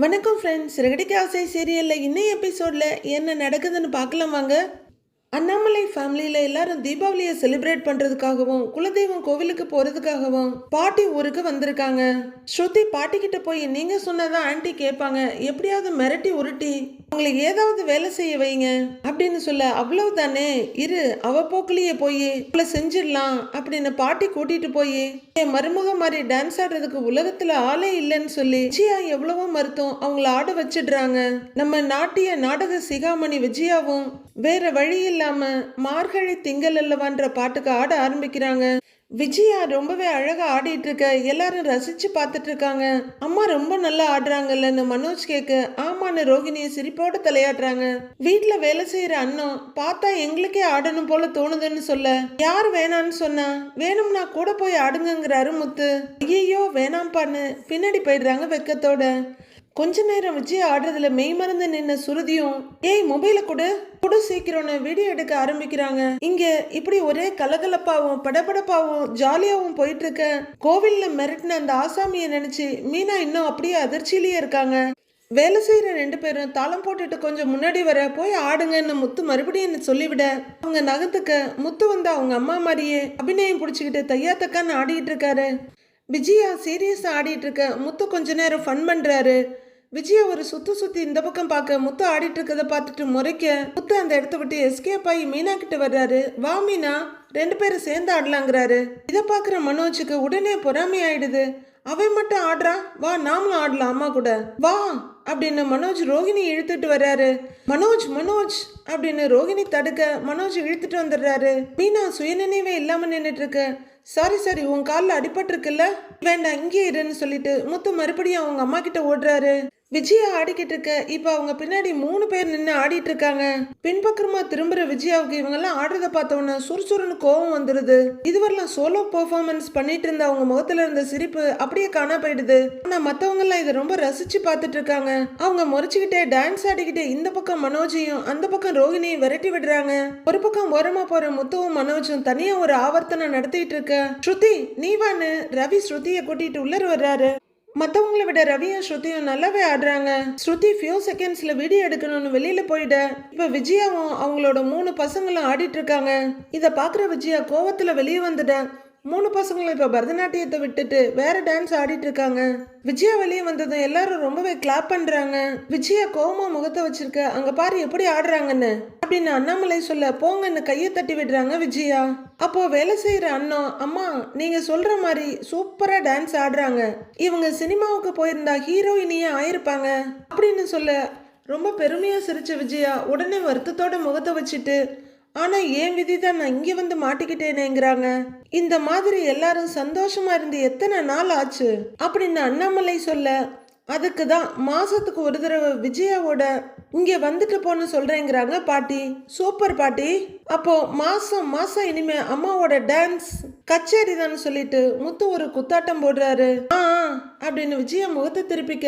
வணக்கம் ஃப்ரெண்ட்ஸ் ரெகடிக்க ஆசை சீரியலில் இன்னும் எபிசோடில் என்ன நடக்குதுன்னு பார்க்கலாம் வாங்க அண்ணாமலை ஃபேமிலியில் எல்லாரும் தீபாவளியை செலிப்ரேட் பண்ணுறதுக்காகவும் குலதெய்வம் கோவிலுக்கு போகிறதுக்காகவும் பாட்டி ஊருக்கு வந்திருக்காங்க. ஸ்ருதி பாட்டி கிட்ட போய் நீங்கள் சொன்னதான் ஆன்ட்டி கேட்பாங்க. எப்படியாவது மிரட்டி உருட்டி உங்களுக்கு ஏதாவது வேலை செய்ய வைங்க அப்படின்னு சொல்ல அவ்வளவு தானே இரு அவ போக்குலயே போய் அவளை செஞ்சிடலாம் அப்படின்னு பாட்டி கூட்டிட்டு போய் என் மருமக மாதிரி டான்ஸ் ஆடுறதுக்கு உலகத்துல ஆளே இல்லைன்னு சொல்லி விஜயா எவ்வளவோ மருத்துவம் அவங்கள ஆட வச்சிடுறாங்க. நம்ம நாட்டிய நாடக சிகாமணி விஜயாவும் வேற வழி இல்லாம மார்கழி திங்கள் அல்லவான்ற பாட்டுக்கு ஆட ஆரம்பிக்கிறாங்க. விஜயா ரொம்பவே அழகா ஆடிட்டு இருக்க எல்லாரும் ரசிச்சு பார்த்துட்டு இருக்காங்க. அம்மா ரொம்ப நல்லா ஆடுறாங்கல்லன்னு மனோஜ் கேக்கு ஆமான்னு ரோகிணியை சிரிப்போட தலையாடுறாங்க வீட்டுல வேலை செய்யற அண்ணன் பார்த்தா எங்களுக்கே ஆடணும் போல தோணுதுன்னு சொல்ல யார் வேணான்னு சொன்னா வேணும்னா கூட போய் ஆடுங்கங்கிறாரு முத்து. ஐயோ வேணாம்பான்னு பின்னாடி போயிடுறாங்க வெக்கத்தோட. கொஞ்ச நேரம் விஜய் ஆடுறதுல மெய் மறந்து நின்ன சுருதியும் ஏய் மொபைல கொடு. கொடு சீக்கிரம்னு வீடியோ எடுக்க ஆரம்பிக்கிறாங்க. இங்க இப்படி ஒரே கலகலப்பாவும் படபடப்பாவும் ஜாலியாவும் போயிட்டு இருக்க கோவில்ல மிரட்டின அந்த ஆசாமியை நினைச்சு மீனா இன்னும் அப்படியே அதிர்ச்சியிலேயே இருக்காங்க. வேலை செய்யற ரெண்டு பேரும் தாளம் போட்டுட்டு கொஞ்சம் முன்னாடி வர போய் ஆடுங்கன்னு முத்து மறுபடியும் சொல்லிவிட அவங்க நகத்துக்க முத்து வந்து அவங்க அம்மா மாதிரியே அபிநயம் பிடிச்சிக்கிட்டு தையா தக்கான்னு ஆடிட்டு இருக்காரு. விஜயா சீரியஸாக ஆடிட்டு இருக்க முத்து கொஞ்ச நேரம் ஃபன் பண்ணுறாரு விஜயா ஒரு சுற்றி சுற்றி இந்த பக்கம் பார்க்க முத்து ஆடிட்டு இருக்கத பார்த்துட்டு முறைக்க முத்து அந்த இடத்த விட்டு எஸ்கேப் ஆகி மீனா கிட்ட வர்றாரு. வா மீனா ரெண்டு பேரும் சேர்ந்து ஆடலாங்கிறாரு. இதை பார்க்குற மனோஜுக்கு உடனே பொறாமை ஆயிடுது. அவன் மட்டும் ஆடுறா? வா நாமளும் ஆடலாம் அம்மா கூட. வா அப்படின்னு மனோஜ் ரோகிணி இழுத்துட்டு வர்றாரு. மனோஜ் மனோஜ் அப்படின்னு ரோகிணி தடுக்க மனோஜ் இழுத்துட்டு வந்துடுறாரு. மீனா சுயநினைவே இல்லாம நின்றுட்டு இருக்கு. சாரி சாரி உன் காலில் அடிபட்டிருக்குல்ல. வேண்டாம் இங்கே இருன்னு சொல்லிட்டு முத்து மறுபடியும் அவங்க அம்மா கிட்ட ஓடுறாரு. விஜயா ஆடிக்கிட்டு இருக்க. இப்ப அவங்க பின்னாடி மூணு பேர் நின்று ஆடிட்டு இருக்காங்க. பின்பக்கமா திரும்புற விஜயாவுக்கு இவங்கெல்லாம் ஆடுறத பார்த்தவொன்னே சுறுசுறுன்னு கோவம் வந்துருது. இதுவரெல்லாம் சோலோ பெர்ஃபார்மன்ஸ் பண்ணிட்டு இருந்த அவங்க முகத்துல இருந்த சிரிப்பு அப்படியே காணா போயிடுது. ஆனா மத்தவங்க எல்லாம் இதை ரொம்ப ரசிச்சு பார்த்துட்டு இருக்காங்க. அவங்க முறைச்சுக்கிட்டே டான்ஸ் ஆடிக்கிட்டே இந்த பக்கம் மனோஜையும் அந்த பக்கம் ரோஹிணியும் விரட்டி விடுறாங்க. ஒரு பக்கம் ஓரமா போற முத்துவும் மனோஜும் தனியா ஒரு ஆவர்த்தனம் நடத்திட்டு இருக்க. ஸ்ருதி நீ வான்னு ரவி ஸ்ருதியை கூட்டிட்டு உள்ளர வர்றாரு. மற்றவங்கள விட ரவியும் ஸ்ருதியும் நல்லாவே ஆடுறாங்க. ஸ்ருதி ஃபியூ செகண்ட்ஸில் வீடியோ எடுக்கணும்னு வெளியில் போயிட இப்போ விஜயாவும் அவங்களோட மூணு பசங்களும் ஆடிட்டு இருக்காங்க. பார்க்குற விஜயா கோவத்தில் வெளியே வந்துட்டேன் மூணு பசங்களும் இப்போ பரதநாட்டியத்தை விட்டுட்டு வேற டான்ஸ் ஆடிட்டு இருக்காங்க. விஜயா வெளியே வந்ததும் எல்லாரும் ரொம்பவே கிளாப் பண்றாங்க. விஜயா கோமா முகத்தை வச்சிருக்க அங்க பாரு எப்படி ஆடுறாங்கன்னு. அப்படின்னு அண்ணாமலை சொல்ல போங்கன்னு கையை தட்டி விடுறாங்க விஜயா. அப்போ வேலை செய்யற அண்ணா அம்மா நீங்க சொல்ற மாதிரி சூப்பரா டான்ஸ் ஆடுறாங்க. இவங்க சினிமாவுக்கு போயிருந்தா ஹீரோயினியே ஆயிருப்பாங்க. அப்படின்னு சொல்ல ரொம்ப பெருமையா சிரிச்ச விஜயா உடனே வருத்தத்தோட முகத்தை வச்சுட்டு ஆனால் ஏன் விதி தான் நான் இங்கே வந்து மாட்டிக்கிட்டேனேங்கிறாங்க. இந்த மாதிரி எல்லாரும் சந்தோஷமா இருந்து எத்தனை நாள் ஆச்சு? அப்படின்னு அண்ணாமலை சொல்ல அதுக்கு தான் மாசத்துக்கு ஒரு தடவை விஜயாவோட இங்கே வந்துட்டு போன்னு சொல்றேங்கிறாங்க பாட்டி. சூப்பர் பாட்டி. அப்போ மாசம் மாசம் இனிமே அம்மாவோட டான்ஸ் கச்சேரி தான் சொல்லிட்டு முத்து ஒரு குத்தாட்டம் போடுறாரு. ஆ ஆ, அப்படின்னு விஜயா முகத்தை திருப்பிக்க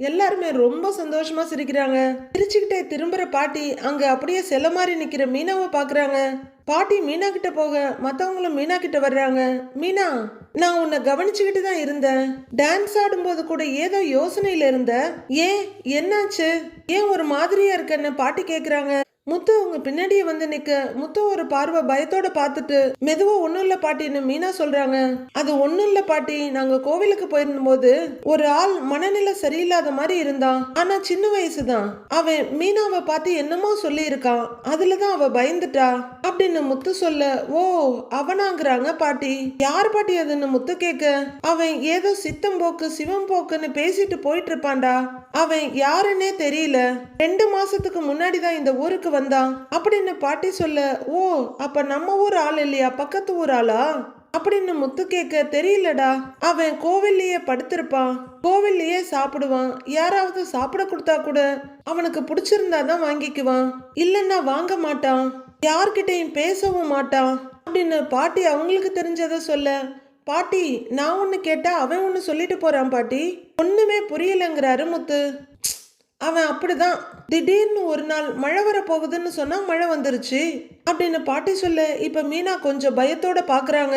எல்லாருமே ரொம்ப சந்தோஷமா சிரிக்கிறாங்க. சிரிச்சுக்கிட்டே திரும்புற பாட்டி அங்க அப்படியே செல்ல மாதிரி நிக்கிற மீனாவை பாக்குறாங்க. பாட்டி மீனா கிட்ட போக மத்தவங்களும் மீனா கிட்ட வர்றாங்க. மீனா நான் உன்னை கவனிச்சுக்கிட்டு தான் இருந்தேன். டான்ஸ் ஆடும்போது கூட ஏதோ யோசனையில இருந்த. ஏன் என்னாச்சு? ஏன் ஒரு மாதிரியா இருக்கன்னு பாட்டி கேக்குறாங்க. முத்து அவங்க பின்னாடியே வந்து நிக்க. முத்து ஒரு பார்வை பயத்தோட பார்த்துட்டு மெதுவா ஒண்ணும் இல்ல பாட்டின்னு மீனா சொல்றாங்க. அது ஒண்ணும் இல்ல பாட்டி நாங்க கோவிலுக்கு போயிருந்தபோது ஒரு ஆள் மனநிலை சரியில்லாத மாதிரி இருந்தான். ஆனா சின்ன வயசுதான். அவன் மீனாவை பார்த்து என்னமோ சொல்லி இருக்கான் அதுலதான் அவ பயந்துட்டா. அப்படின்னு முத்து சொல்ல ஓ அவனாங்கிறாங்க பாட்டி. யார் பாட்டி அதுன்னு முத்து கேட்க அவன் ஏதோ சித்தம் போக்கு சிவம் போக்குன்னு பேசிட்டு போயிட்டு இருப்பான்டா. அவன் யாருன்னே தெரியல. ரெண்டு மாசத்துக்கு முன்னாடி தான் இந்த ஊருக்கு வந்தான் அப்படின்னு பாட்டி சொல்ல ஓ அப்ப நம்ம ஊர் ஆள் இல்லையா? பக்கத்து ஊர் ஆளா? அப்படின்னு முத்து கேட்க தெரியலடா. அவன் கோவில்லையே படுத்திருப்பான் கோவில்லையே சாப்பிடுவான். யாராவது சாப்பிட கொடுத்தா கூட அவனுக்கு பிடிச்சிருந்தா தான் வாங்கிக்குவான். இல்லைன்னா வாங்க மாட்டான். யார்கிட்டயும் பேசவும் மாட்டான். அப்படின்னு பாட்டி அவங்களுக்கு தெரிஞ்சதை சொல்ல பாட்டி நான் ஒன்று கேட்டா அவன் ஒன்று சொல்லிட்டு போறான் பாட்டி. ஒன்றுமே புரியலங்கிறாரு முத்து. அவன் அப்படிதான். திடீர்னு ஒரு நாள் மழை வர போகுதுன்னு சொன்னா மழை வந்துருச்சு. அப்படின்னு பாட்டி சொல்ல இப்ப மீனா கொஞ்சம் பயத்தோட பாக்குறாங்க.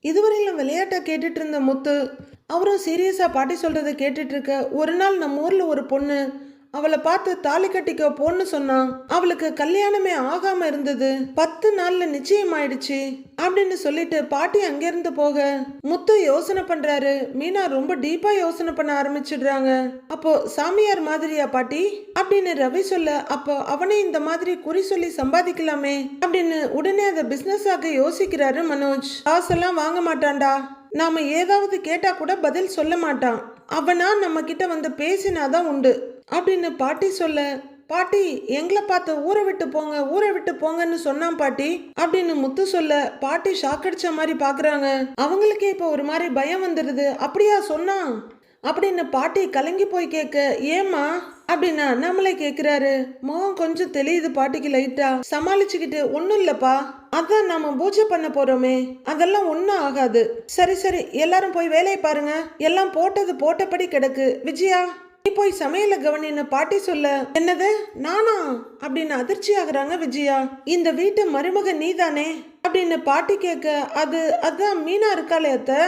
இதுவரையிலும் விளையாட்டை கேட்டுட்டு இருந்த முத்து அவரும் சீரியஸா பாட்டி சொல்றதை கேட்டுட்டு இருக்க ஒரு நாள் நம்ம ஊர்ல ஒரு பொண்ணு அவளை பார்த்து தாலி கட்டிக்க போன்னு சொன்னான். அவளுக்கு கல்யாணமே ஆகாம இருந்தது. பத்து நாள்ல நிச்சயம் ஆயிடுச்சு அப்படின்னு சொல்லிட்டு பாட்டி அங்கிருந்து போக முத்து யோசனை பண்றாரு. மீனா ரொம்ப டீப்பா யோசனை பண்ண ஆரம்பிச்சிடுறாங்க. அப்போ சாமியார் மாதிரியா பாட்டி? அப்படின்னு ரவி சொல்ல அப்போ அவனே இந்த மாதிரி குறி சொல்லி சம்பாதிக்கலாமே அப்படின்னு உடனே அதை பிசினஸ் ஆக யோசிக்கிறாரு மனோஜ். காசெல்லாம் வாங்க மாட்டான்டா. நாம ஏதாவது கேட்டா கூட பதில் சொல்ல மாட்டான். அவனா நம்ம கிட்ட வந்து பேசினாதான் உண்டு. அப்படின்னு பாட்டி சொல்ல பாட்டி எங்களை பார்த்து ஊரை விட்டு போங்க ஊரை விட்டு போங்கன்னு சொன்னான் பாட்டி. அப்படின்னு முத்து சொல்ல பாட்டி ஷாக் அடிச்ச மாதிரி பாக்குறாங்க. அவங்களுக்கே இப்போ ஒரு மாதிரி பயம் வந்துடுது. அப்படியா சொன்னான்? அப்படின்னு பாட்டி கலங்கி போய் கேட்க ஏம்மா? அப்படின்னு அண்ணாமலை கேக்குறாரு. முகம் கொஞ்சம் தெளியுது பாட்டிக்கு லைட்டா. சமாளிச்சுக்கிட்டு ஒன்றும் இல்லப்பா. அதான் நாம பூஜை பண்ண போறோமே. அதெல்லாம் ஒன்றும் ஆகாது. சரி சரி எல்லாரும் போய் வேலையை பாருங்க. எல்லாம் போட்டது போட்டபடி கிடக்கு. விஜயா? நீ போய் சமையல கவனின்னு பாட்டி சொல்ல என்னது? நானா? அப்படின்னு அதிர்ச்சி ஆகுறாங்க விஜயா. இந்த வீட்டு மருமக நீதானே? அப்படின்னு பாட்டி கேட்க அது அதான் மீனா இருக்காளே அத்த.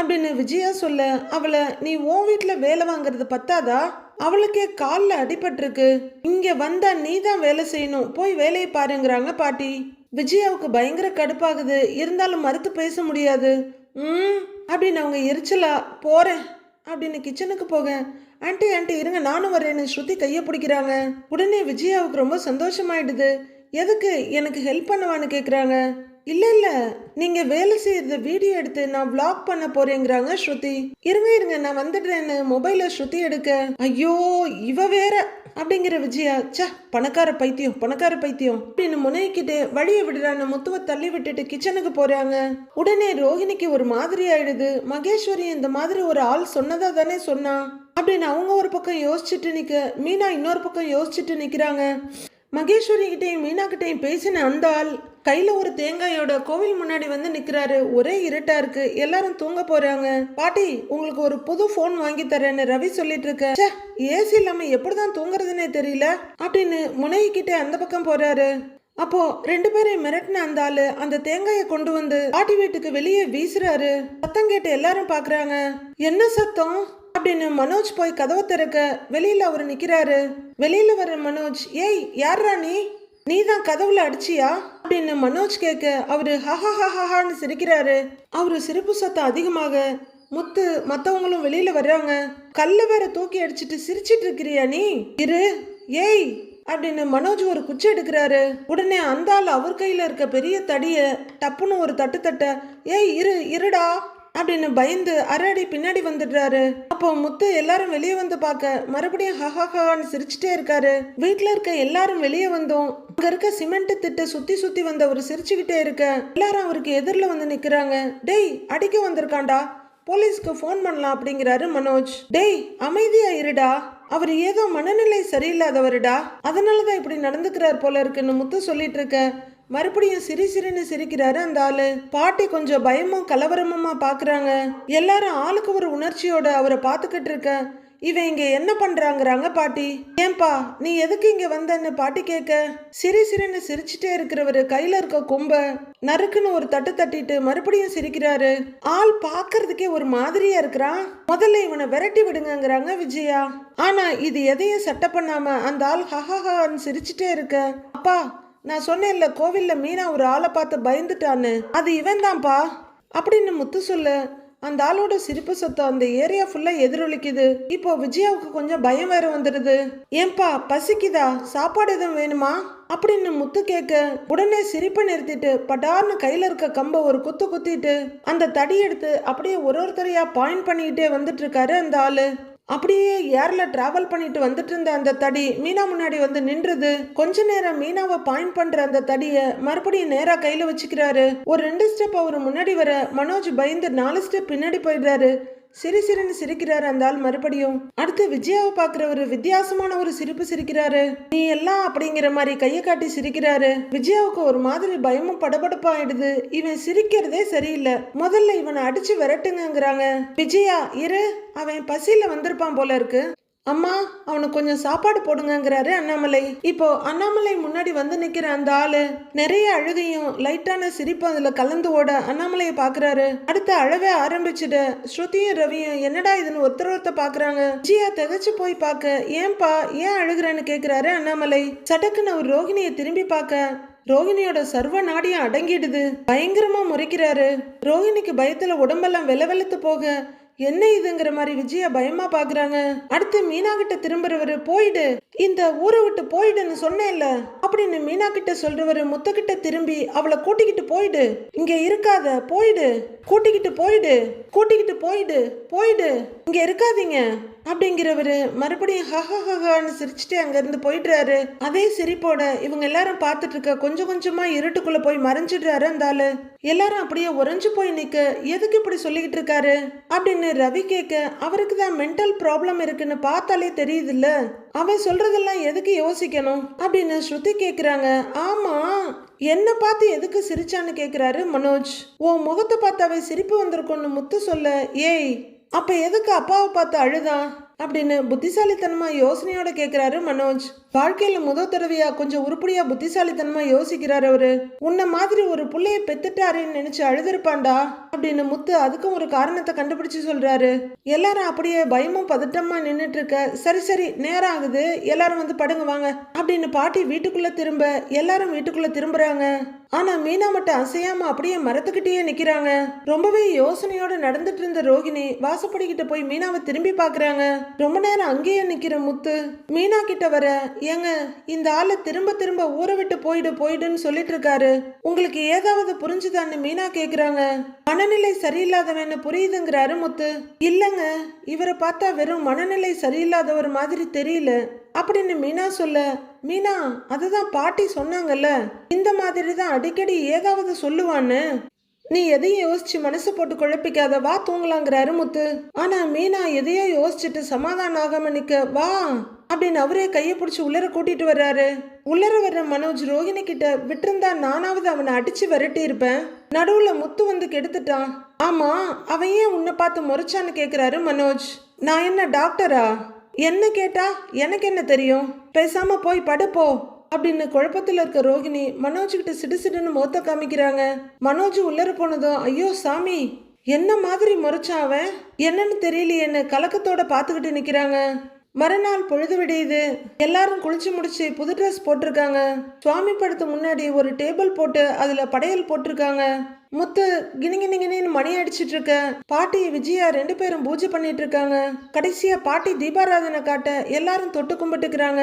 அப்படின்னு விஜயா சொல்ல அவளை நீ உன் வீட்டுல வேலை வாங்குறது பத்தாதா? அவளுக்கே காலில் அடிபட்டிருக்கு. இங்க வந்தா நீ தான் வேலை செய்யணும். போய் வேலையை பாருங்கிறாங்க பாட்டி. விஜயாவுக்கு பயங்கர கடுப்பாகுது. இருந்தாலும் மறுத்து பேச முடியாது. ம் அப்படின்னு அவங்க எரிச்சலா போறேன். அப்படின்னு கிச்சனுக்கு போக ஆண்டி ஆண்டி இருங்க. நானும் வரேன்னு ஸ்ருதி கையை பிடிக்கிறாங்க. உடனே விஜயாவுக்கு ரொம்ப சந்தோஷமாயிடுது. எதுக்கு எனக்கு ஹெல்ப் பண்ணவான்னு கேட்குறாங்க இல்லை இல்லை. நீங்கள் வேலை செய்கிறத வீடியோ எடுத்து நான் வ்ளாக் பண்ண போறேங்கிறாங்க ஸ்ருதி. இருங்க இருங்க. நான் வந்துடுறேன்னு மொபைலில் ஸ்ருதி எடுக்க. ஐயோ இவ வேற. அப்படிங்கிற விஜயா ச பணக்கார பைத்தியம் பணக்கார பைத்தியம். அப்படின்னு முனைக்கிட்டு வழியை விடுறான்னு முத்துவை தள்ளி விட்டுட்டு கிச்சனுக்கு போறாங்க. உடனே ரோஹிணிக்கு ஒரு மாதிரி ஆயிடுது. மகேஸ்வரி இந்த மாதிரி ஒரு ஆள் சொன்னதா தானே சொன்னா. அப்படின்னு அவங்க ஒரு பக்கம் யோசிச்சுட்டு நிற்க மீனா இன்னொரு பக்கம் யோசிச்சுட்டு நிற்கிறாங்க மகேஸ்வரி கிட்டையும் மீனா கிட்டையும் பேசின அந்த ஆள் கையில் ஒரு தேங்காயோட கோவில் முன்னாடி வந்து நிற்கிறாரு ஒரே இருட்டா இருக்கு. எல்லாரும் தூங்க போறாங்க. பாட்டி உங்களுக்கு ஒரு புது ஃபோன் வாங்கி தரேன்னு ரவி சொல்லிட்டு இருக்க. ஏசி இல்லாம எப்படிதான் தூங்குறதுனே தெரியல அப்படின்னு முனைகிட்ட அந்த பக்கம் போறாரு. அப்போ ரெண்டு பேரையும் மிரட்டின அந்த ஆளு அந்த தேங்காயை கொண்டு வந்து பாட்டி வீட்டுக்கு வெளியே வீசுறாரு. சத்தம் கேட்டு எல்லாரும் பாக்குறாங்க. என்ன சத்தம்? அப்படின்னு மனோஜ் போய் கதவை திறக்க வெளியில அவர் நிக்கிறாரு. வெளியில வர மனோஜ் ஏய் யார்ரா நீ? நீ தான் கதவுல அடிச்சியா? அப்படின்னு மனோஜ் கேட்க அவரு ஹஹஹஹான்னு சிரிக்கிறாரு. அவரு சிரிப்பு சத்தம் அதிகமாக முத்து மத்தவங்களும் வெளியில வர்றாங்க. கல்ல வேற தூக்கி அடிச்சிட்டு சிரிச்சிட்டு இருக்கிறியா நீ? இரு. ஏய் அப்படின்னு மனோஜ் ஒரு குச்சி எடுக்கிறாரு. உடனே அந்த ஆள் அவர் கையில இருக்க பெரிய தடிய டப்புன்னு ஒரு தட்டு தட்ட ஏய் இரு இருடா. அப்படின்னு பயந்து அரடி பின்னாடி வந்துடுறாரு. அப்போ முத்து எல்லாரும் வெளியே வந்து பார்க்க மறுபடியும் ஹஹாஹான்னு சிரிச்சுட்டே இருக்காரு. வீட்டுல இருக்க எல்லாரும் வெளியே வந்தோம். அங்க இருக்க சிமெண்ட் திட்டு சுத்தி சுத்தி வந்தவர் சிரிச்சுக்கிட்டே இருக்க. எல்லாரும் அவருக்கு எதிரில் வந்து நிக்கிறாங்க. டேய் அடிக்க வந்திருக்கான்டா. போலீஸ்க்கு ஃபோன் பண்ணலாம் அப்படிங்கிறாரு மனோஜ். டேய் அமைதியா இருடா. அவர் ஏதோ மனநிலை சரியில்லாதவருடா. அதனால தான் இப்படி நடந்துக்கிறார் போல இருக்குன்னு முத்து சொல்லிட்டு இருக்க. மறுபடியும் சிரி சிரின்னு சிரிக்கிறாரு அந்த ஆளு. பாட்டி கொஞ்சம் பயமும் கலவரமுமா பாக்குறாங்க. எல்லாரும் ஆளுக்கு ஒரு உணர்ச்சியோட அவரை பார்த்துக்கிட்டு இருக்க. இவன் இங்க என்ன பண்றாங்கிறாங்க பாட்டி? ஏன்பா நீ எதுக்கு இங்க வந்தன்னு பாட்டி கேட்க. சிரி சிரின்னு சிரிச்சுட்டே இருக்கிறவரு கையில இருக்க கொம்ப நறுக்குன்னு ஒரு தட்டு தட்டிட்டு மறுபடியும் சிரிக்கிறாரு. ஆள் பார்க்கறதுக்கே ஒரு மாதிரியா இருக்கிறான். முதல்ல இவனை விரட்டி விடுங்கிறாங்க விஜயா. ஆனா இது எதையும் சட்டை பண்ணாம அந்த ஆள் ஹஹஹான்னு சிரிச்சுட்டே இருக்க. அப்பா நான் சொன்னேன்ல கோவில்ல மீனா ஒரு ஆளை பார்த்து பயந்துட்டான்னு. அது இவன் தான்ப்பா அப்படின்னு முத்து சொல்ல அந்த ஆளோட சிரிப்பு சத்தம் அந்த ஏரியா ஃபுல்லா எதிரொலிக்குது. இப்போ விஜயாவுக்கு கொஞ்சம் பயம் வேற வந்துடுது. ஏன்பா பசிக்குதா? சாப்பாடு எதுவும் வேணுமா? அப்படின்னு முத்து கேட்க உடனே சிரிப்பை நிறுத்திட்டு பட்டார்னு கையில இருக்க கம்ப ஒரு குத்து குத்திட்டு அந்த தடி எடுத்து அப்படியே ஒரு ஒருத்தரையா பாயிண்ட் பண்ணிக்கிட்டே வந்துட்டு இருக்காரு அந்த ஆளு. அப்படியே ஏரில் ட்ராவல் பண்ணிட்டு வந்துட்டு இருந்த அந்த தடி மீனா முன்னாடி வந்து நின்றுது. கொஞ்ச நேரம் மீனாவை பாயிண்ட் பண்ற அந்த தடியை மறுபடியும் நேராக கையில் வச்சுக்கிறாரு. ஒரு ரெண்டு ஸ்டெப் அவர் முன்னாடி வர மனோஜ் பயந்து நாலு ஸ்டெப் பின்னாடி போயிடுறாரு. சிறு சிறுன்னு சிரிக்கிறாரு அந்த ஆள் மறுபடியும். அடுத்து விஜயாவை பார்க்குற ஒரு வித்தியாசமான ஒரு சிரிப்பு சிரிக்கிறாரு. நீ எல்லாம் அப்படிங்கிற மாதிரி கையை காட்டி சிரிக்கிறாரு. விஜயாவுக்கு ஒரு மாதிரி பயமும் படபடப்பாயிடுது இவன் சிரிக்கிறதே சரியில்லை. முதல்ல இவனை அடிச்சு விரட்டுங்கிறாங்க விஜயா இரு. அவன் பசியில வந்திருப்பான் போல இருக்கு. அம்மா அவனுக்கு கொஞ்சம் சாப்பாடு போடுங்கங்கிறாரு அண்ணாமலை. இப்போ அண்ணாமலை முன்னாடி வந்து நிக்கிற அந்த ஆளு நிறைய அழுகையும் லைட்டான சிரிப்பும் அதுல கலந்து ஓட அண்ணாமலையை பாக்குறாரு. அடுத்து அழவே ஆரம்பிச்சுட்டு ஸ்ருதியும் ரவியும் என்னடா இதுன்னு ஒருத்தர் ஒருத்தர் பாக்குறாங்க. ஜியா திகச்சு போய் பார்க்க ஏன்பா ஏன் அழுகுறேன்னு கேக்குறாரு அண்ணாமலை. சடக்குன்னு அவர் ரோகிணியை திரும்பி பார்க்க ரோகிணியோட சர்வ நாடியும் அடங்கிடுது. பயங்கரமா முறைக்கிறாரு. ரோகிணிக்கு பயத்துல உடம்பெல்லாம் வெல வெளுத்து போக என்ன இதுங்கிற மாதிரி விஜயா பயமா பாக்குறாங்க. அடுத்து மீனா கிட்ட திரும்புறவரு போயிடு. இந்த ஊரை விட்டு போயிடுன்னு சொன்னேன்ல. அப்படின்னு மீனா கிட்ட சொல்றவரு முத்த கிட்ட திரும்பி அவளை கூட்டிக்கிட்டு போயிடு. இங்க இருக்காத போயிடு. கூட்டிக்கிட்டு போயிடு. கூட்டிக்கிட்டு போயிடு. போயிடு. இங்க இருக்காதீங்க. அப்படிங்கிறவரு மறுபடியும் ஹஹஹஹான்னு சிரிச்சுட்டு அங்கிருந்து போயிடுறாரு. அதே சிரிப்போட இவங்க எல்லாரும் பார்த்துட்டு இருக்க கொஞ்சம் கொஞ்சமா இருட்டுக்குள்ள போய் மறைஞ்சிடுறாரு அந்த ஆளு. எல்லாரும் அப்படியே உறைஞ்சு போய் நிக்க எதுக்கு இப்படி சொல்லிக்கிட்டு இருக்காரு அப்படின்னு ரவி கேட்க அவருக்கு தான் மென்டல் ப்ராப்ளம் இருக்குன்னு பார்த்தாலே தெரியுதுல்ல. அவன் சொல்றதெல்லாம் எதுக்கு யோசிக்கணும்? அப்படின்னு ஸ்ருதி கேக்குறாங்க. ஆமா என்ன பார்த்து எதுக்கு சிரிச்சான்னு கேக்குறாரு மனோஜ். உன் முகத்தை பார்த்து சிரிப்பு வந்திருக்கும்னு முத்து சொல்ல ஏய் அப்போ எதுக்கு அப்பாவை பார்த்து அழுதான் அப்படின்னு புத்திசாலித்தனமாக யோசனையோட கேட்குறாரு மனோஜ். வாழ்க்கையில் முதல் தடவையா கொஞ்சம் உருப்படியாக புத்திசாலித்தனமாக யோசிக்கிறார் அவரு. உன்னை மாதிரி ஒரு பிள்ளையை பெத்துட்டாருன்னு நினச்சி அழுதுருப்பாண்டா அப்படின்னு முத்து அதுக்கும் ஒரு காரணத்தை கண்டுபிடிச்சு சொல்கிறாரு எல்லாரும் அப்படியே பயமும் பதட்டமாக நின்னுட்டு இருக்க சரி சரி நேரம் ஆகுது எல்லாரும் வந்து படுங்க வாங்க அப்படின்னு பாட்டி வீட்டுக்குள்ளே திரும்ப எல்லாரும் வீட்டுக்குள்ளே திரும்புகிறாங்க ஆனா மீனா மட்டும் அசையாம அப்படியே மரத்துக்கிட்டே நிக்கிறாங்க. ரொம்பவே யோசனையோட நடந்துட்டு இருந்த ரோகிணி வாசப்படிக்கிட்ட போய் மீனாவை திரும்பி பாக்குறாங்க. ரொம்ப நேரம் அங்கேயே நிக்கிற முத்து மீனா கிட்ட வர ஏங்க இந்த ஆளை திரும்ப திரும்ப ஊரை விட்டு போயிடு போயிடுன்னு சொல்லிட்டு இருக்காரு. உங்களுக்கு ஏதாவது புரிஞ்சுதான்னு மீனா கேக்குறாங்க. மனநிலை சரியில்லாதவன்னு புரியுதுங்கிறாரு முத்து. இல்லங்க இவரை பார்த்தா வெறும் மனநிலை சரியில்லாதவர் மாதிரி தெரியல. அப்படின்னு மீனா சொல்ல மீனா அதுதான் பாட்டி சொன்னாங்கல்ல இந்த மாதிரி தான் அடிக்கடி ஏதாவது சொல்லுவான்னு. நீ எதையும் யோசிச்சு மனசு போட்டு குழப்பிக்காத வா தூங்கலாங்கிறாரு முத்து. ஆனா மீனா எதையோ யோசிச்சுட்டு சமாதானம் ஆகாம நிக்க வா அப்படின்னு அவரே கையை பிடிச்சி உள்ளர கூட்டிட்டு வர்றாரு. உள்ளர வர்ற மனோஜ் ரோஹிணி கிட்ட விட்டிருந்தா நானாவது அவனை அடிச்சு விரட்டி இருப்பேன் நடுவுல முத்து வந்து கெடுத்துட்டான். ஆமா அவன் ஏன் உன்னை பார்த்து முறைச்சான்னு கேக்குறாரு மனோஜ். நான் என்ன டாக்டரா? என்ன கேட்டா? எனக்கு என்ன தெரியும்? பேசாம போய் படுப்போ. அப்படின்னு குழப்பத்தில் இருக்க ரோகிணி மனோஜ் கிட்ட சிடு சிடுன்னு காமிக்கிறாங்க. மனோஜ் உள்ளர போனதும் ஐயோ சாமி என்ன மாதிரி முறைச்சான் அவன்? என்னன்னு தெரியலையேன்னு கலக்கத்தோட பார்த்துக்கிட்டு நிற்கிறாங்க மறுநாள் பொழுது விடியுது. எல்லாரும் குளிச்சு முடிச்சு புது ட்ரெஸ் போட்டிருக்காங்க. சுவாமி படத்து முன்னாடி ஒரு டேபிள் போட்டு அதுல படையல் போட்டிருக்காங்க. முத்து கிணிங்கிணிங்கினின்னு மணி அடிச்சிட்டு இருக்க. பாட்டி விஜயா ரெண்டு பேரும் பூஜை பண்ணிட்டு இருக்காங்க. கடைசியா பாட்டி தீபாராதனை காட்ட எல்லாரும் தொட்டு கும்பிட்டுக்கிறாங்க.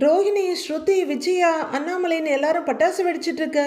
ரோஹிணி ஸ்ருதி விஜயா அண்ணாமலைன்னு எல்லாரும் பட்டாசு வெடிச்சிட்டு இருக்க.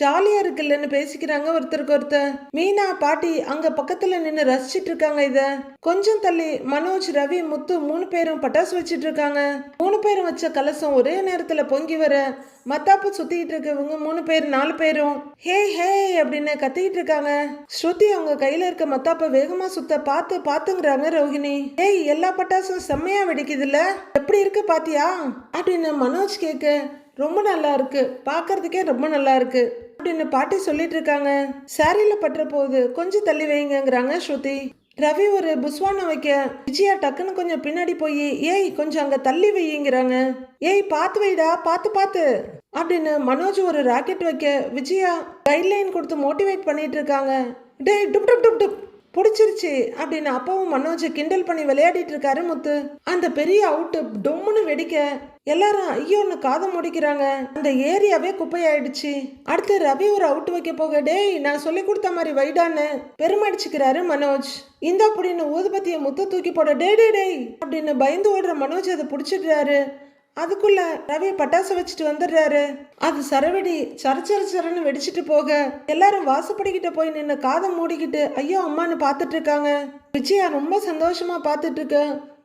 ஜாலியா இருக்குல்லன்னு பேசிக்கிறாங்க ஒருத்தருக்கு ஒருத்தர். மீனா பாட்டி அங்க பக்கத்துல நின்று ரசிச்சிட்டு இருக்காங்க இத. கொஞ்சம் தள்ளி மனோஜ் ரவி முத்து மூணு பேரும் பட்டாசு வச்சிட்டு இருக்காங்க. மூணு பேரும் வச்ச கலசம் ஒரே நேரத்துல பொங்கி வர மத்தாப்பு சுத்திக்கிட்டு இருக்கவங்க மூணு பேர் நாலு பேரும். ஹே ஹே அப்படின்னு கத்திக்கிட்டு இருக்காங்க. ஸ்ருதி அவங்க கையில இருக்க மத்தாப்ப வேகமா சுத்த பார்த்து பாத்துங்கிறாங்க ரோஹிணி. ஏய் எல்லா பட்டாசும் செம்மையா வெடிக்குதுல்ல. எப்படி இருக்கு பாத்தியா? அப்படின்னு மனோஜ் கேட்க ரொம்ப நல்லா இருக்கு. பார்க்கறதுக்கே ரொம்ப நல்லா இருக்கு. அப்படின்னு பாட்டி சொல்லிட்டு இருக்காங்க. சாரியில பட்டுற போகுது கொஞ்சம் தள்ளி வைங்கிறாங்க ஸ்ருதி. ரவி ஒரு புஸ்வானை வைக்க விஜயா டக்குன்னு கொஞ்சம் பின்னாடி போய் ஏய் கொஞ்சம் அங்க தள்ளி வைங்கிறாங்க ஏய் பார்த்து வைடா பார்த்து பார்த்து. அப்படின்னு மனோஜ் ஒரு ராக்கெட் வைக்க விஜயா கைட்லைன் கொடுத்து மோட்டிவேட் பண்ணிட்டு இருக்காங்க. டேய் டுப் டுப் டுப் டுப். பிடிச்சிருச்சு அப்படின்னு அப்பாவும் மனோஜ் கிண்டல் பண்ணி விளையாடிட்டு இருக்காரு முத்து. அந்த பெரிய அவுட்டு டொம்முன்னு வெடிக்க எல்லாரும் ஐயோன்னு காதம் முடிக்கிறாங்க. அந்த ஏரியாவே குப்பையாயிடுச்சு. அடுத்து ரவி ஒரு அவுட் வைக்க போக டேய் நான் சொல்லி கொடுத்த மாதிரி வைடான்னு பெருமடிச்சுக்கிறாரு மனோஜ். இந்த அப்படின்னு ஊதுபத்திய முத்த தூக்கி போட டே டே டேய் அப்படின்னு பயந்து ஓடுற மனோஜ் அதை பிடிச்சிடுறாரு. அதுக்குள்ள ரவி பட்டாசு வச்சுட்டு வந்துடுறாரு. அது சரவெடி சரச்சர சரன்னு வெடிச்சிட்டு போக எல்லாரும் வாசப்படிக்கிட்ட போய் நின்று காதை மூடிக்கிட்டு ஐயோ அம்மான்னு பார்த்துட்டு இருக்காங்க விஜயா ரொம்ப சந்தோஷமா பார்த்துட்டு இருக்க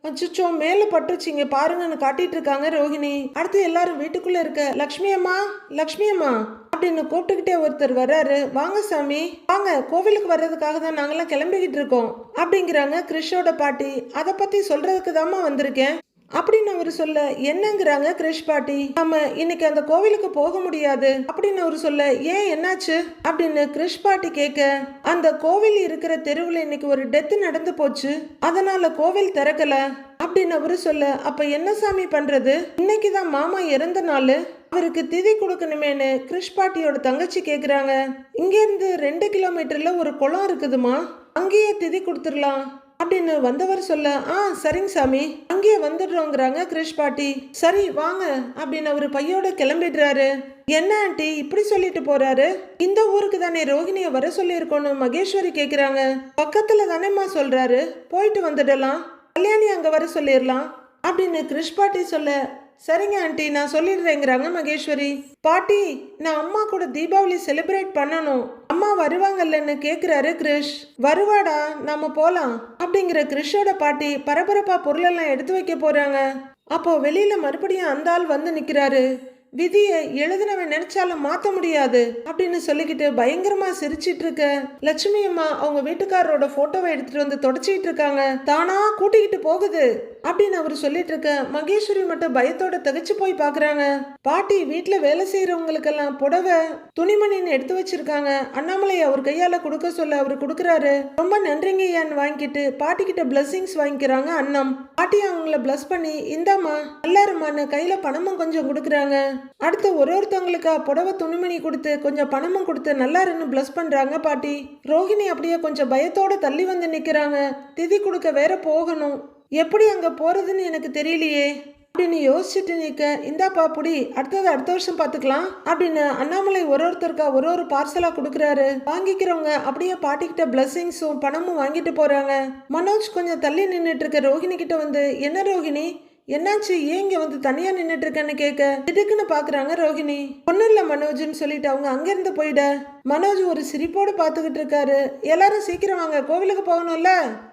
அச்சுச்சோ மேல பட்டுச்சிங்க பாருங்கன்னு காட்டிட்டு இருக்காங்க ரோஹிணி அடுத்து எல்லாரும் வீட்டுக்குள்ள இருக்க லக்ஷ்மி அம்மா லக்ஷ்மி அம்மா அப்படின்னு கூப்பிட்டுக்கிட்டே ஒருத்தர் வர்றாரு. வாங்க சாமி. வாங்க கோவிலுக்கு வர்றதுக்காக தான் நாங்கெல்லாம் கிளம்பிக்கிட்டு இருக்கோம். அப்படிங்கிறாங்க கிறிஷோட பாட்டி. அதை பத்தி சொல்றதுக்கு தாம்மா வந்திருக்கேன். அப்படின்னு அவர் சொல்ல என்னங்கிறாங்க கிரிஷ் பாட்டி? நம்ம இன்னைக்கு அந்த கோவிலுக்கு போக முடியாது. அப்படின்னு அவர் சொல்ல ஏன் என்னாச்சு? அப்படின்னு கிரிஷ் பாட்டி கேட்க அந்த கோவில் இருக்கிற தெருவில் இன்னைக்கு ஒரு டெத்து நடந்து போச்சு. அதனால கோவில் திறக்கல. அப்படின்னு அவரு சொல்ல அப்ப என்ன சாமி பண்றது? இன்னைக்கு தான் மாமா இறந்த நாள். அவருக்கு திதி கொடுக்கணுமேனு கிரிஷ் பாட்டியோட தங்கச்சி கேக்குறாங்க. இங்க இருந்து ரெண்டு கிலோமீட்டர்ல ஒரு குளம் இருக்குதுமா? அங்கேயே திதி கொடுத்துடலாம். அப்படின்னு வந்தவர் சொல்ல ஆ சரிங்க சாமி. அங்கேயே வந்துடுறோங்கிறாங்க கிரிஷ் பாட்டி. சரி வாங்க அப்படின்னு அவர் பையோட கிளம்பிடுறாரு. என்ன ஆண்டி இப்படி சொல்லிட்டு போறாரு? இந்த ஊருக்கு தானே ரோகிணியை வர சொல்லியிருக்கோன்னு மகேஸ்வரி கேக்குறாங்க. பக்கத்துல தானேம்மா சொல்றாரு. போயிட்டு வந்துடலாம். கல்யாணி அங்க வர சொல்லிடலாம் அப்படின்னு கிரிஷ் பாட்டி சொல்ல சரிங்க ஆண்டி நான் சொல்லிடுறேங்கிறாங்க மகேஸ்வரி. பாட்டி நான் அம்மா கூட தீபாவளி செலிப்ரேட் பண்ணணும். அம்மா வருவாங்கல்லன்னு கேட்குறாரு கிரிஷ். வருவாடா நாம போலாம். அப்படிங்கிற கிரிஷோட பாட்டி பரபரப்பா பொருளெல்லாம் எடுத்து வைக்க போறாங்க. அப்போ வெளியில மறுபடியும் அந்த ஆள் வந்து நிக்கிறாரு. விதியை எழுதினவன் நினைச்சாலும் மாத்த முடியாது அப்படின்னு சொல்லிக்கிட்டு பயங்கரமா சிரிச்சிட்டு இருக்க. லட்சுமி அம்மா அவங்க வீட்டுக்காரரோட போட்டோவை எடுத்துட்டு வந்து தொடச்சிக்கிட்டு இருக்காங்க. தானா கூட்டிக்கிட்டு போகுது அப்படின்னு அவர் சொல்லிட்டு இருக்க. மகேஸ்வரி மட்டும் பயத்தோட தகச்சு போய் பாக்குறாங்க. பாட்டி வீட்டுல வேலை செய்யறவங்களுக்கெல்லாம் புடவை துணிமணின்னு எடுத்து வச்சிருக்காங்க. அண்ணாமலை அவர் கையால கொடுக்க சொல்ல அவர் கொடுக்கறாரு. ரொம்ப நன்றிங்க ஐயான்னு வாங்கிட்டு பாட்டி கிட்ட பிளஸ்ஸிங்ஸ் வாங்கிக்கிறாங்க அண்ணம். பாட்டி அவங்கள பிளஸ் பண்ணி இந்தாம்மா நல்லாருமான்னு கையில பணமும் கொஞ்சம் கொடுக்குறாங்க. அடுத்து ஒரு ஒருத்தவங்களுக்கா புடவை துணிமணி கொடுத்து கொஞ்சம் பணமும் கொடுத்து நல்லா இருந்து பிளஸ் பண்றாங்க பாட்டி. ரோஹிணி அப்படியே கொஞ்சம் பயத்தோட தள்ளி வந்து நிக்கிறாங்க. திதி கொடுக்க வேற போகணும். எப்படி அங்க போறதுன்னு எனக்கு தெரியலையே. அப்படின்னு யோசிச்சுட்டு நிற்க இந்தாப்பா புடி அடுத்தது அடுத்த வருஷம் பார்த்துக்கலாம் அப்படின்னு அண்ணாமலை ஒரு ஒருத்தருக்கா ஒரு ஒரு பார்சலாக கொடுக்குறாரு. வாங்கிக்கிறவங்க அப்படியே பாட்டிக்கிட்ட பிளஸ்ஸிங்ஸும் பணமும் வாங்கிட்டு போகிறாங்க மனோஜ் கொஞ்சம் தள்ளி நின்றுட்டு இருக்க ரோஹிணி கிட்ட வந்து என்ன ரோஹிணி? என்னாச்சு? ஏன் இங்க வந்து தனியா நின்னுட்டு இருக்கேன்னு கேட்க திடுக்குன்னு பாக்குறாங்க ரோஹிணி. ஒண்ணும் இல்ல மனோஜ்னு சொல்லிட்டு அவங்க அங்கிருந்து போயிட. மனோஜ் ஒரு சிரிப்போடு பார்த்துக்கிட்டு இருக்காரு. எல்லாரும் சீக்கிரம் வாங்க கோவிலுக்கு போகணும்ல?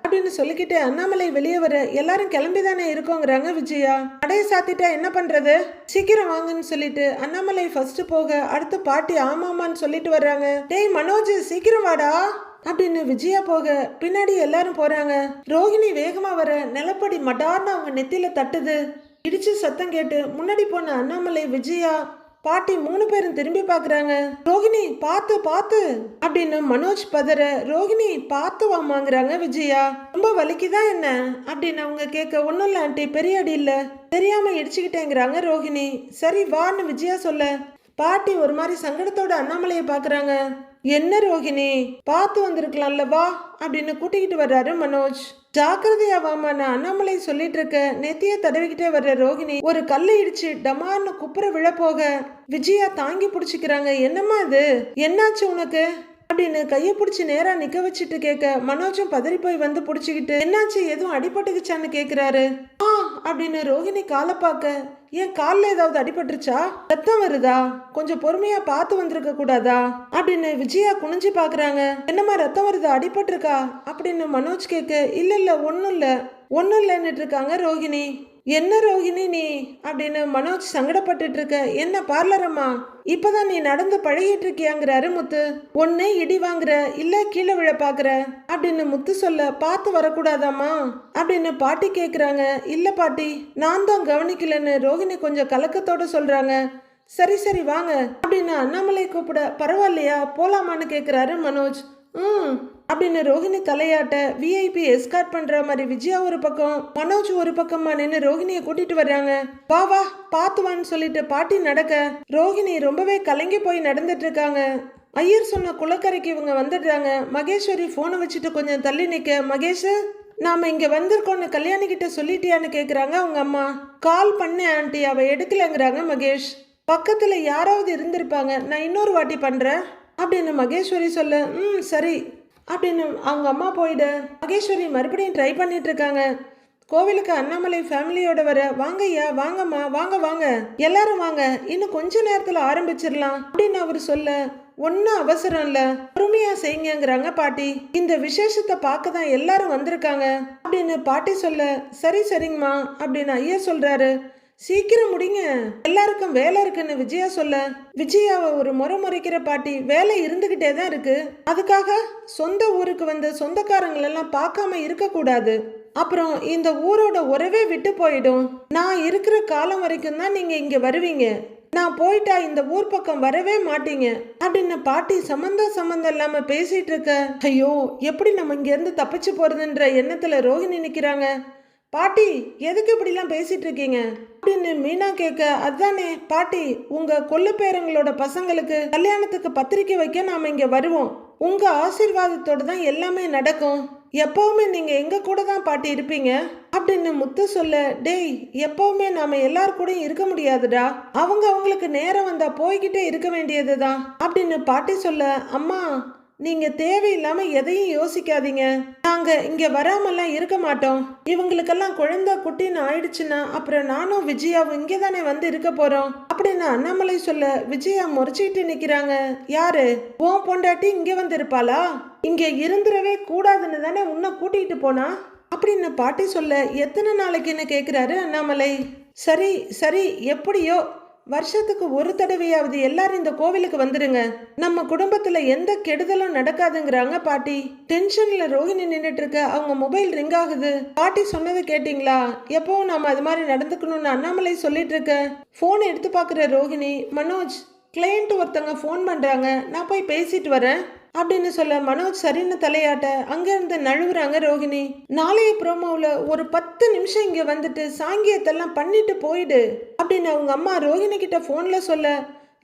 அப்படின்னு சொல்லிக்கிட்டு அண்ணாமலை வெளியே வர எல்லாரும் கிளம்பி தானே இருக்கோங்கிறாங்க விஜயா. கடையை சாத்திட்டா என்ன பண்றது? சீக்கிரம் வாங்கன்னு சொல்லிட்டு அண்ணாமலை ஃபர்ஸ்ட் போக அடுத்து பாட்டி ஆமாமான்னு சொல்லிட்டு வர்றாங்க. டேய் மனோஜ் சீக்கிரம் வாடா. அப்படின்னு விஜயா போக பின்னாடி எல்லாரும் போறாங்க. ரோஹிணி வேகமா வர நிலப்படி மடார்னு அவங்க நெத்தியில தட்டுது. இடிச்சு சத்தம் கேட்டு முன்னாடி போன அண்ணாமலை விஜயா பாட்டி மூணு பேரும் திரும்பி பாக்குறாங்க. ரோஹிணி பார்த்து பார்த்து அப்படின்னு மனோஜ் பதற ரோஹிணி பார்த்து வாமாங்கிறாங்க விஜயா. ரொம்ப வலிக்குதா என்ன? அப்படின்னு அவங்க கேட்க ஒன்றும் இல்லை ஆண்டி பெரிய அடி இல்லை. தெரியாம இடிச்சுக்கிட்டேங்கிறாங்க ரோஹிணி சரி வான்னு விஜயா சொல்ல பாட்டி ஒரு மாதிரி சங்கடத்தோட அண்ணாமலையை பாக்குறாங்க. என்ன ரோஹிணி பார்த்து வந்திருக்கலாம்ல வா அப்படின்னு கூட்டிக்கிட்டு வர்றாரு மனோஜ். ஜாக்கிரதையாவாமான நான் அண்ணாமலை சொல்லிட்டு இருக்க. நெத்திய தடவிக்கிட்டே வர்ற ரோஹிணி ஒரு கல்லை இடிச்சு டமார்னு குப்புற விழ போக விஜயா தாங்கி பிடிச்சிக்கிறாங்க என்னம்மா இது? என்னாச்சு உனக்கு? அப்படின்னு கையை பிடிச்சி நேரா நிக்க வச்சுட்டு கேட்க மனோஜும் பதறி போய் வந்து பிடிச்சிக்கிட்டு என்னாச்சு எதுவும் அடிபட்டுக்குச்சான்னு கேக்குறாரு. ஆ அப்படின்னு ரோஹிணி காலை பார்க்க ஏன் காலில் ஏதாவது அடிபட்டுருச்சா? ரத்தம் வருதா? கொஞ்சம் பொறுமையா பார்த்து வந்திருக்க கூடாதா? அப்படின்னு விஜயா குனிஞ்சு பாக்குறாங்க என்னம்மா ரத்தம் வருதா? அடிபட்டிருக்கா? அப்படின்னு மனோஜ் கேக்கு இல்ல இல்ல ஒன்றும் இல்லை. ஒன்றும் இல்லைன்னுட்டு இருக்காங்க ரோஹிணி என்ன ரோகிணி நீ? அப்படின்னு மனோஜ் சங்கடப்பட்டுட்டு இருக்க என்ன பார்லரம்மா இப்பதான் நீ நடந்து பழகிட்டு இருக்கியாங்கிறாரு முத்து. ஒன்னே இடி வாங்குற இல்ல கீழே விழ பாக்குற அப்படின்னு முத்து சொல்ல பார்த்து வரக்கூடாதாம்மா? அப்படின்னு பாட்டி கேக்குறாங்க. இல்ல பாட்டி நான் தான் கவனிக்கலன்னு ரோகிணி கொஞ்சம் கலக்கத்தோட சொல்றாங்க. சரி சரி வாங்க அப்படின்னு அண்ணாமலை கூப்பிட பரவாயில்லையா போலாமான்னு கேக்குறாரு மனோஜ். ம். அப்படின்னு ரோஹிணி தலையாட்ட விஐபி எஸ்கார்ட் பண்ற மாதிரி விஜயா ஒரு பக்கம் மனோஜ் ஒரு பக்கமா நின்று ரோஹிணியை கூட்டிட்டு வர்றாங்க. வா வா பாத்துவான்னு சொல்லிட்டு பாட்டி நடக்க ரோஹிணி ரொம்பவே கலங்கி போய் நடந்துட்டு இருக்காங்க. ஐயர் சொன்ன குளக்கரைக்கு இவங்க வந்துடுறாங்க. மகேஸ்வரி போனை வச்சுட்டு கொஞ்சம் தள்ளி நிக்க மகேஷ் நாம இங்க வந்திருக்கோம்னு கல்யாணி கிட்ட சொல்லிட்டியான்னு கேக்குறாங்க அவங்க அம்மா. கால் பண்ணேன் ஆண்டி அவ எடுக்கலங்கிறாங்க மகேஷ். பக்கத்துல யாராவது இருந்திருப்பாங்க நான் இன்னொரு வாட்டி பண்றேன். அப்படின்னு மகேஸ்வரி சொல்ல ம் சரி. அப்படின்னு அவங்க அம்மா போயிட மகேஸ்வரி மறுபடியும் ட்ரை பண்ணிட்டு இருக்காங்க. கோவிலுக்கு அண்ணாமலை ஃபேமிலியோட வர வாங்க ஐயா வாங்கம்மா வாங்க வாங்க. எல்லாரும் வாங்க. இன்னும் கொஞ்ச நேரத்துல ஆரம்பிச்சிடலாம். அப்படின்னு அவர் சொல்ல ஒன்றும் அவசரம் இல்லை. பொறுமையா செய்யுங்கிறாங்க பாட்டி. இந்த விசேஷத்தை பார்க்க தான் எல்லாரும் வந்திருக்காங்க. அப்படின்னு பாட்டி சொல்ல சரி சரிங்கம்மா. அப்படின்னு ஐயா சொல்றாரு. சீக்கிரம் முடிங்க. எல்லாருக்கும் வேலை இருக்குன்னு விஜயா சொல்ல. விஜயாவை ஒரு முறை முறைக்கிற பாட்டி வேலை இருந்துகிட்டே தான் இருக்கு. அதுக்காக சொந்த ஊருக்கு வந்த சொந்தக்காரங்களெல்லாம் பார்க்காம இருக்கக்கூடாது. அப்புறம் இந்த ஊரோட உறவே விட்டு போயிடும். நான் இருக்கிற காலம் வரைக்கும் தான் நீங்க இங்க வருவீங்க. நான் போயிட்டா இந்த ஊர் பக்கம் வரவே மாட்டீங்க. அப்படின்னு பாட்டி சம்மந்தம் சம்மந்தம் இல்லாம பேசிட்டு இருக்க. ஐயோ எப்படி நம்ம இங்க இருந்து தப்பிச்சு போறதுன்ற எண்ணத்துல ரோஹிணி நிக்கிறாங்க. பாட்டி எதுக்கு இப்படிலாம் பேசிட்டு இருக்கீங்க அப்படின்னு மீனா கேட்க அதானே பாட்டி உங்க கொல்லு பேரங்களோட பசங்களுக்கு கல்யாணத்துக்கு பத்திரிக்கை வைக்க நாம இங்க வருவோம். உங்க ஆசீர்வாதத்தோட தான் எல்லாமே நடக்கும். எப்பவுமே நீங்க எங்க கூட தான் பாட்டி இருப்பீங்க? அப்படின்னு முத்து சொல்ல டேய் எப்பவுமே நாம எல்லார் கூடயும் இருக்க முடியாதுடா. அவங்க அவங்களுக்கு நேரம் வந்தா போய்கிட்டே இருக்க வேண்டியதுதான். அப்படின்னு பாட்டி சொல்ல அம்மா நீங்க தேவையில்லாம எதையும் யோசிக்காதீங்க. நாங்க இங்க வராமல்லாம் இருக்க மாட்டோம். இவங்களுக்கெல்லாம் குழந்தை குட்டின்னு ஆயிடுச்சுன்னா அப்புறம் நானும் விஜயாவும் இங்கே தானே வந்து இருக்க போறோம். அப்படின்னு அண்ணாமலை சொல்ல விஜயா முறைச்சிக்கிட்டு நிக்கிறாங்க. யாரு? உன் பொண்டாட்டி இங்க வந்து இருப்பாளா இங்க இருந்துடவே கூடாதுன்னு தானே உன்னை கூட்டிகிட்டு போனா? அப்படின்னு பாட்டி சொல்ல எத்தனை நாளைக்குன்னு கேக்குறாரு அண்ணாமலை. சரி சரி எப்படியோ வருஷத்துக்கு ஒரு தடவையாவது எல்லாரும் இந்த கோவிலுக்கு வந்துடுங்க நம்ம குடும்பத்துல எந்த கெடுதலும் நடக்காதுங்கிறாங்க பாட்டி. டென்ஷன்ல ரோஹிணி நின்றுட்டு இருக்க அவங்க மொபைல் ரிங் ஆகுது. பாட்டி சொன்னதை கேட்டிங்களா? எப்பவும் நாம அது மாதிரி நடந்துக்கணும்னு அண்ணாமலை சொல்லிட்டு இருக்க போன் எடுத்து பாக்குற ரோஹிணி மனோஜ் கிளையண்ட் ஒருத்தங்க ஃபோன் பண்ணுறாங்க நான் போய் பேசிட்டு வரேன். அப்படின்னு சொல்ல மனோஜ் சரின்னு தலையாட்ட அங்கேருந்து நழுவுறாங்க ரோஹிணி. நாளைய ப்ரோமோவில் ஒரு பத்து நிமிஷம் இங்கே வந்துட்டு சாங்கியத்தெல்லாம் பண்ணிட்டு போயிடு அப்படின்னு அவங்க அம்மா ரோஹிணி கிட்ட ஃபோனில் சொல்ல.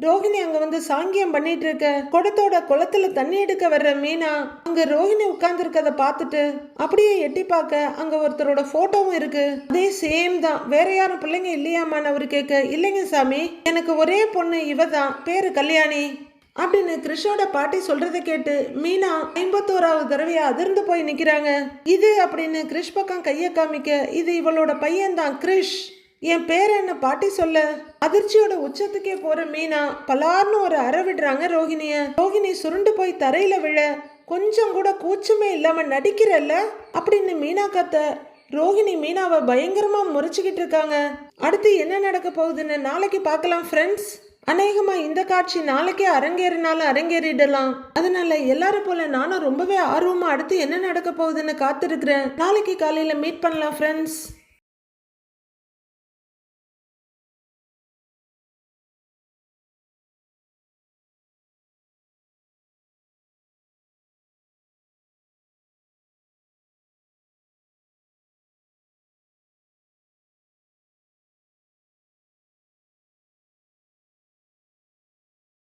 ரோஹிணி அங்க வந்து சாங்கியம் பண்ணிட்டு இருக்க. குடத்தோட குளத்துல தண்ணி எடுக்க வர்ற மீனா அங்க ரோஹிணி உட்கார்ந்து இருக்கத பார்த்துட்டு அப்படியே எட்டி பார்க்க அங்க ஒருத்தரோட போட்டோவும் இருக்கு. அதே சேம் தான். வேற யாரும் பிள்ளைங்க இல்லையாமான்னு அவரு கேட்க இல்லைங்க சாமி எனக்கு ஒரே பொண்ணு இவ தான் பேரு கல்யாணி. அப்படின்னு கிருஷ்ணோட பாட்டி சொல்றத கேட்டு மீனா ஐம்பத்தோராவது தடவையா அதிர்ந்து போய் நிக்கிறாங்க. இது அப்படின்னு கிருஷ் பக்கம் கைய காமிக்க இது இவளோட பையன்தான் கிரிஷ். என் பேர் என்ன பாட்டி சொல்ல? அதிர்ச்சியோட உச்சத்துக்கே போற மீனா பலார்னு ஒரு அற விடுறாங்க ரோஹிணிய ரோஹிணி சுருண்டு போய் தரையில விழ கொஞ்சம் கூட கூச்சமே இல்லாம நடிக்கிறல்ல? அப்படின்னு மீனா கத்த ரோஹிணி மீனாவை பயங்கரமா முறைச்சுக்கிட்டு இருக்காங்க. அடுத்து என்ன நடக்க போகுதுன்னு நாளைக்கு பார்க்கலாம் ஃப்ரெண்ட்ஸ் அநேகமா இந்த காட்சி நாளைக்கே அரங்கேறினாலும் அரங்கேறிடலாம். அதனால எல்லாரும் போல நானும் ரொம்பவே ஆர்வமா அடுத்து என்ன நடக்க போகுதுன்னு காத்திருக்கிறேன். நாளைக்கு காலையில மீட் பண்ணலாம் ஃப்ரெண்ட்ஸ்